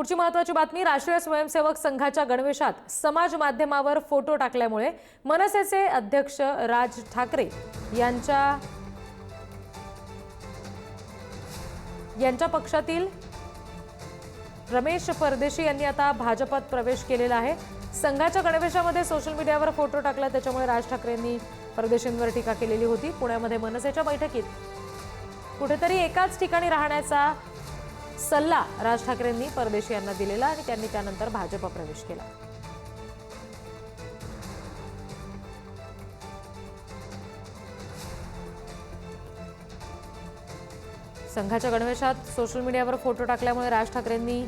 पुढची महत्वाची बातमी राष्ट्रीय स्वयंसेवक संघाच्या गणवेशात समाज माध्यमावर फोटो टाकल्यामुळे मनसेचे अध्यक्ष राज ठाकरे यांच्या यांच्या पक्षातील रमेश परदेशी यांनी आता भाजपात प्रवेश केलेला आहे. संघाच्या गणवेशामध्ये सोशल मीडियावर फोटो टाकला त्याच्यामुळे राज ठाकरेंनी परदेशींवर टीका केलेली होती. पुण्यामध्ये मनसेच्या बैठकीत कुठेतरी एकाच ठिकाणी राहण्याचा सल्ला राज ठाकरेंनी परदेशी यांना दिलेला आणि त्यांनी त्यानंतर भाजप प्रवेश केला. संघाच्या गणवेशात सोशल मीडियावर फोटो टाकल्यामुळे राज ठाकरेंनी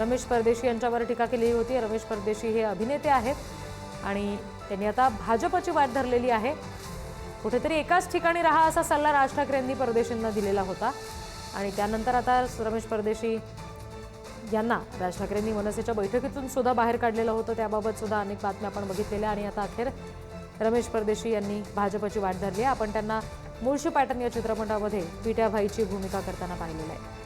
रमेश परदेशी यांच्यावर टीका केली होती. रमेश परदेशी हे अभिनेते आहेत आणि त्यांनी आता भाजपची वाट धरलेली आहे. कुठेतरी एकाच ठिकाणी राहा असा सल्ला राज ठाकरेंनी परदेशींना दिलेला होता. आणि त्यानंतर आता रमेश परदेशी यांना राज ठाकरेंनी मनसेच्या बैठकीतून सुद्धा बाहेर काढलेलं होतं. त्याबाबत सुद्धा अनेक बातम्या आपण बघितलेल्या आणि आता अखेर रमेश परदेशी यांनी भाजपची वाट धरली आहे. आपण त्यांना मुळशी पॅटर्न या चित्रपटामध्ये पिट्याभाईची भूमिका करताना पाहिलेलं आहे.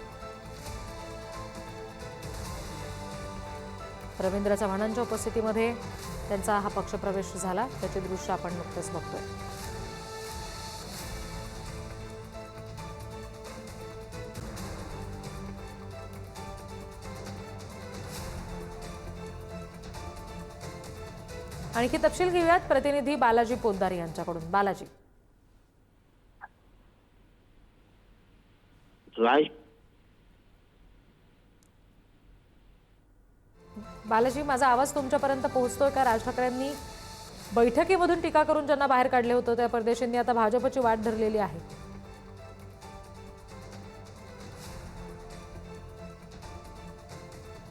रवींद्र चव्हाणांच्या उपस्थितीमध्ये त्यांचा हा पक्षप्रवेश झाला. त्याचे दृश्य आपण नुकतंच बघतोय. आणखी तपशील घेऊयात. प्रतिनिधी बालाजी पोद्दार यांच्याकडून. बालाजी. बालाजी माझा आवाज तुमच्यापर्यंत पोहोचतोय का? राज ठाकरेंनी बैठकीमधून टीका करून ज्यांना बाहेर काढले होतं त्या परदेशींनी आता भाजपची वाट धरलेली आहे.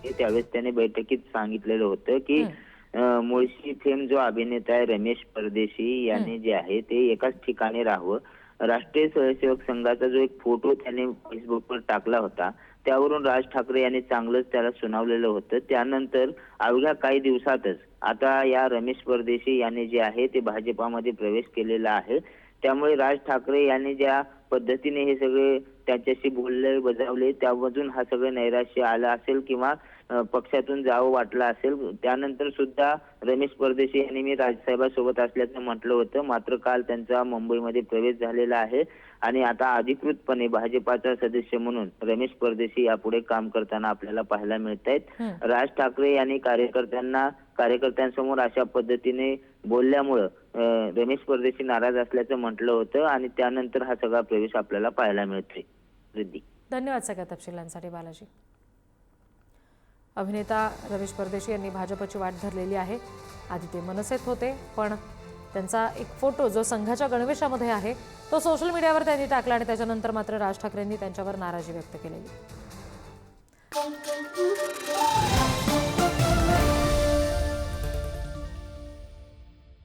हे त्यावेळेस त्याने बैठकीत सांगितलेलं होतं की मुळशी थेंब जो अभिनेता आहे रमेश परदेशी याने जे आहे ते एकाच ठिकाणी राहावं. राष्ट्रीय स्वयंसेवक संघाचा जो एक फोटो त्याने फेसबुकवर टाकला होता त्यावरून राज ठाकरे यांनी चांगलंच त्याला सुनावलेलं होतं. त्यानंतर अवघ्या काही दिवसातच आता या रमेश परदेशी याने जे आहे ते भाजपामध्ये प्रवेश केलेला आहे. त्यामुळे राज ठाकरे यांनी ज्या पद्धतीने हे सगळे त्याच्याशी बोलले बजावले त्यामधून हा सगळं नैराश्य आलं असेल किंवा पक्षातून जावं वाटलं असेल त्यानंतर सुद्धा रमेश परदेशी यांनी मी राजसाहेबांसोबत असल्याचं म्हटलं होतं मात्र काल त्यांचा मुंबईमध्ये प्रवेश झालेला आहे आणि आता अधिकृतपणे भाजपाचा सदस्य म्हणून रमेश परदेशी यापुढे काम करताना आपल्याला पाहायला मिळत आहेत. राज ठाकरे यांनी कार्यकर्त्यांना कार्यकर्त्यांसमोर अशा पद्धतीने बोलल्यामुळं रमेश परदेशी नाराज असल्याचं म्हटलं होतं आणि त्यानंतर हा सगळा प्रवेश आपल्याला पाहायला मिळतोय. रिद्धी. धन्यवाद सगळ्या तपशिलांसाठी बालाजी. अभिनेता रमेश परदेशी यांनी भाजपची वाट धरलेली आहे. आधी ते मनसेत होते पण त्यांचा एक फोटो जो संघाच्या गणवेशामध्ये आहे तो सोशल मीडियावर त्यांनी टाकला आणि त्याच्यानंतर मात्र राज ठाकरेंनी त्यांच्यावर नाराजी व्यक्त केलेली.